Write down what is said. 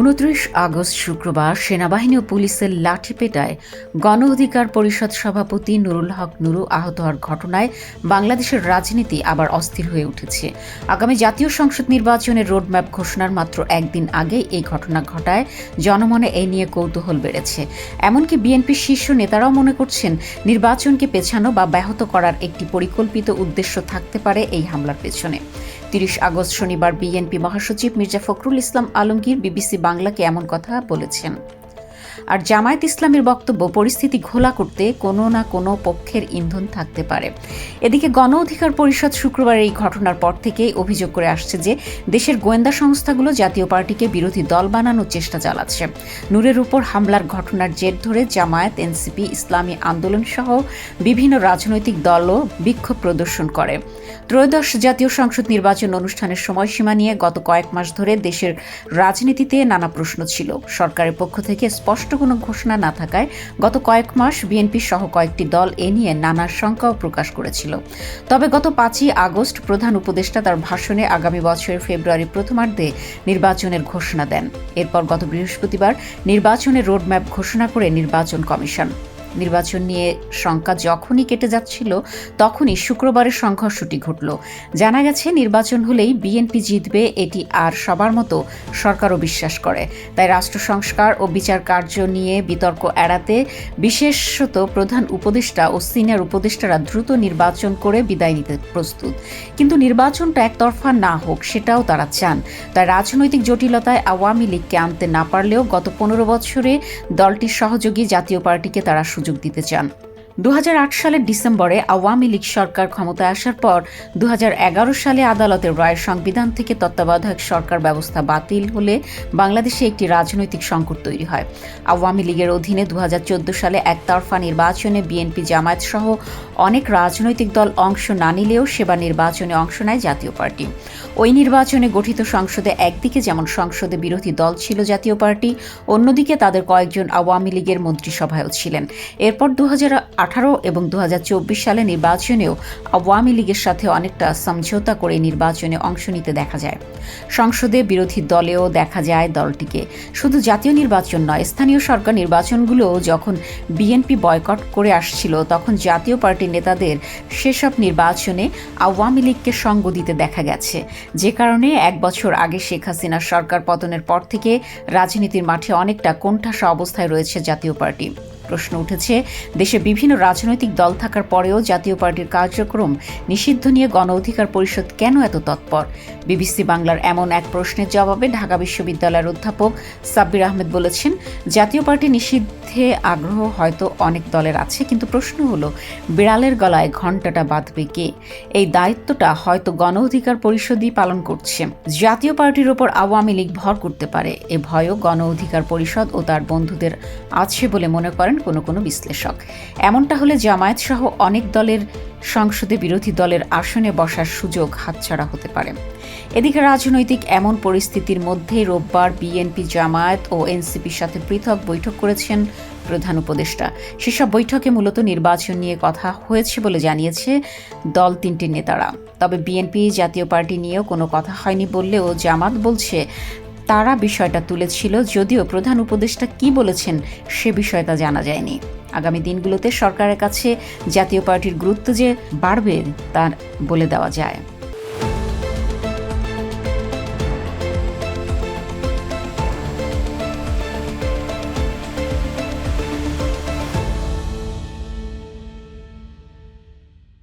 উনত্রিশ আগস্ট শুক্রবার সেনাবাহিনী ও পুলিশের লাঠিপেটায় গণ অধিকার পরিষদ সভাপতি নুরুল হক নুরু আহত হওয়ার ঘটনায় বাংলাদেশের রাজনীতি আবার অস্থির হয়ে উঠেছে। আগামী জাতীয় সংসদ নির্বাচনের রোডম্যাপ ঘোষণার মাত্র একদিন আগে এই ঘটনা ঘটায়, জনমনে এই নিয়ে কৌতূহল বেড়েছে। এমনকি বিএনপির শীর্ষ নেতারাও মনে করছেন, নির্বাচনকে পেছানো বা ব্যাহত করার একটি পরিকল্পিত উদ্দেশ্য থাকতে পারে এই হামলার পেছনে। তিরিশ আগস্ট শনিবার বিএনপি মহাসচিব মির্জা ফখরুল ইসলাম আলমগীর বিবিসি বাংলাকে এমন কথা বলেছেন। আর জামায়াত ইসলামের বক্তব্য, পরিস্থিতি ঘোলা করতে কোনো না কোনো পক্ষের ইন্ধন থাকতে পারে। এদিকে গণ অধিকার পরিষদ শুক্রবার এই ঘটনার পর থেকেই অভিযোগ করে আসছে যে, দেশের গোয়েন্দা সংস্থাগুলো জাতীয় পার্টিকে বিরোধী দল বানানোর চেষ্টা চালাচ্ছে। নূরের উপর হামলার ঘটনার জের ধরে জামায়াত, এনসিপি, ইসলামী আন্দোলন সহ বিভিন্ন রাজনৈতিক দলও বিক্ষোভ প্রদর্শন করে। ত্রয়োদশ জাতীয় সংসদ নির্বাচন অনুষ্ঠানের সময়সীমা নিয়ে গত কয়েক মাস ধরে দেশের রাজনীতিতে নানা প্রশ্ন ছিল। সরকারের পক্ষ থেকে স্পষ্ট কোনো ঘোষণা না থাকায় গত কয়েক মাস বিএনপি সহ কয়েকটি দল এ নিয়ে নানা শঙ্কাও প্রকাশ করেছিল। তবে গত পাঁচই আগস্ট প্রধান উপদেষ্টা তার ভাষণে আগামী বছরের ফেব্রুয়ারি প্রথমার্ধে নির্বাচনের ঘোষণা দেন। এরপর গত বৃহস্পতিবার নির্বাচনের রোডম্যাপ ঘোষণা করে নির্বাচন কমিশন। নির্বাচন নিয়ে শঙ্কা যখনই কেটে যাচ্ছিল, তখনই শুক্রবারের সংঘর্ষটি ঘটল। জানা গেছে, নির্বাচন হলেই বিএনপি জিতবে এটি আর সবার মতো সরকারও বিশ্বাস করে। তাই রাষ্ট্র সংস্কার ও বিচার কার্য নিয়ে বিতর্ক এড়াতে বিশেষত প্রধান উপদেষ্টা ও সিনিয়র উপদেষ্টারা দ্রুত নির্বাচন করে বিদায় নিতে প্রস্তুত। কিন্তু নির্বাচনটা একতরফা না হোক, সেটাও তারা চান। তাই রাজনৈতিক জটিলতায় আওয়ামী লীগকে আনতে না পারলেও গত পনেরো বছরে দলটির সহযোগী জাতীয় পার্টিকে তারা সুযোগ দিতে চান। দু হাজার আট সালের ডিসেম্বরে আওয়ামী লীগ সরকার ক্ষমতায় আসার পর দু হাজার এগারো সালে আদালতের রায় সংবিধান থেকে তত্ত্বাবধায়ক সরকার ব্যবস্থা বাতিল হলে বাংলাদেশে একটি রাজনৈতিক সংকট তৈরি হয়। আওয়ামী লীগের অধীনে দু হাজার চোদ্দ সালে একতরফা নির্বাচনে বিএনপি জামায়াত সহ অনেক রাজনৈতিক দল অংশ না নিলেও সেবা নির্বাচনে অংশ নেয় জাতীয় পার্টি। ওই নির্বাচনে গঠিত সংসদে একদিকে যেমন সংসদে বিরোধী দল ছিল জাতীয় পার্টি, অন্যদিকে তাদের কয়েকজন আওয়ামী লীগের মন্ত্রিসভায়ও ছিলেন। এরপর দু এবং দু হাজার চব্বিশ সালে নির্বাচনেও আওয়ামী লীগের সাথে অনেকটা সমঝোতা করে নির্বাচনে অংশ নিতে দেখা যায়। সংসদে বিরোধী দলেও দেখা যায় দলটিকে। শুধু জাতীয় নির্বাচন নয়, স্থানীয় সরকার নির্বাচনগুলোও যখন বিএনপি বয়কট করে আসছিল, তখন জাতীয় পার্টির নেতাদের সেসব নির্বাচনে আওয়ামী লীগকে সঙ্গ দিতে দেখা গেছে। যে কারণে এক বছর আগে শেখ হাসিনার সরকার পতনের পর থেকে রাজনীতির মাঠে অনেকটা কোণঠাসা অবস্থায় রয়েছে জাতীয় পার্টি। প্রশ্ন উঠেছে, দেশে বিভিন্ন রাজনৈতিক দল থাকার পরেও জাতীয় পার্টির কার্যক্রম নিষিদ্ধ নিয়ে গণ অধিকার পরিষদ কেন এত তৎপর? বিবিসি বাংলার এমন এক প্রশ্নের জবাবে ঢাকা বিশ্ববিদ্যালয়ের অধ্যাপক সাব্বির আহমেদ বলেছেন, জাতীয় পার্টি নিষিদ্ধে আগ্রহ হয়তো অনেক দলের আছে, কিন্তু প্রশ্ন হলো, বিড়ালের গলায় ঘণ্টাটা বাঁধবে কে? এই দায়িত্বটা হয়তো গণ অধিকার পরিষদই পালন করছে। জাতীয় পার্টির ওপর আওয়ামী লীগ ভর করতে পারে, এ ভয়ও গণ অধিকার পরিষদ ও তার বন্ধুদের আছে বলে মনে করেন কোনো কোনো বিশ্লেষক। এমনটা হলে জামায়াত সহ অনেক দলের সংসদে বিরোধী দলের আসনে বসার সুযোগ হাতছাড়া হতে পারে। এদিকে রাজনৈতিক এমন পরিস্থিতির মধ্যে রোববার বিএনপি জামায়াত ও এনসিপির সাথে পৃথক বৈঠক করেছেন প্রধান উপদেষ্টা। সেসব বৈঠকে মূলত নির্বাচন নিয়ে কথা হয়েছে বলে জানিয়েছে দল তিনটির নেতারা। তবে বিএনপি জাতীয় পার্টি নিয়েও কোনো কথা হয়নি বললেও জামাত বলছে তারা বিষয়টা তুলেছিল, যদিও প্রধান উপদেষ্টা কি বলেছেন সে বিষয়টা জানা যায়নি। আগামী দিনগুলোতে সরকারের কাছে জাতীয় পার্টির গুরুত্ব যে বাড়বে, তার বলে দেওয়া যায়।